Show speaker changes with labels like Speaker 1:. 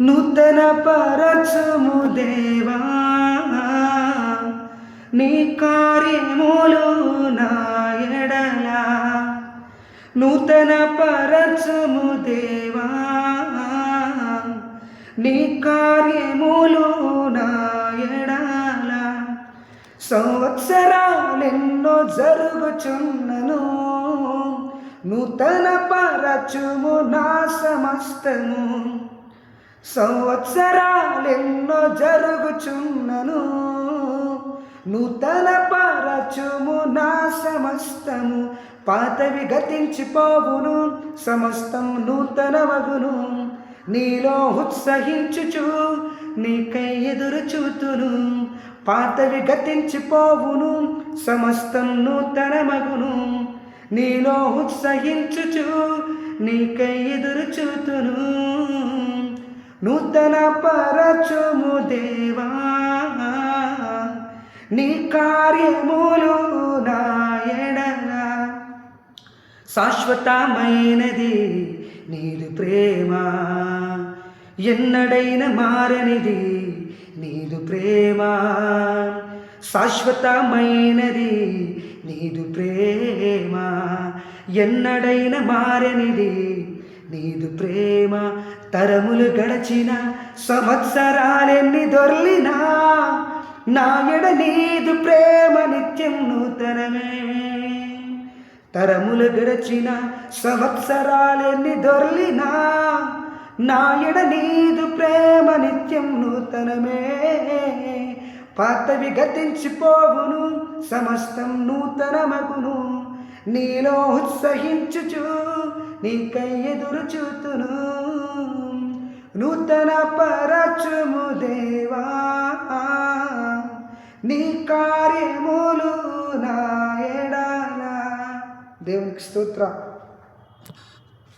Speaker 1: నూతన పరచుము దేవా నీ కార్యములు నా ఎడల. నూతన పరచుము దేవా నీ కార్యములు నా ఎడల. సంవత్సరాలెన్నో జరుగుచున్నను. నూతన పరచుము నా సమస్తము. సంవత్సరాలెన్నో జరుగుచున్నను. నూతన పరచుము నా సమస్తము. పాతవి గతించిపోవును సమస్తం నూతన మగును నీలో ఉత్సహించుచు నీకై ఎదురు చూతును పాతవి గతించిపోవును సమస్తం నూతన మగును నీలో ఉత్సహించుచు నీకై ఎదురు చూతును నూతన పరచుము దేవా నీ కార్యములు నా శాశ్వతమైనది నీదు ప్రేమ ఎన్నడైన మారనిది నీదు ప్రేమ. శాశ్వతమైనది నీదు ప్రేమ. ఎన్నడైన మారనిది. నీదు ప్రేమ తరములు గడచిన సంవత్సరాలెన్ని దొర్లినా నాయడ నీదు ప్రేమ నిత్యం నూతనమే. తరములు గడచిన సంవత్సరాలెన్ని దొర్లినా నా నీదు ప్రేమ నిత్యం నూతనమే. పాతవి గతించిపోవును సమస్తం నూతనమగును. నీలో ఉత్సహించుచు నీకై ఎదురు చూతును నూతన పరచుము దేవా నీ కార్యములు నా ఎడాల. దేవునికి స్తోత్ర.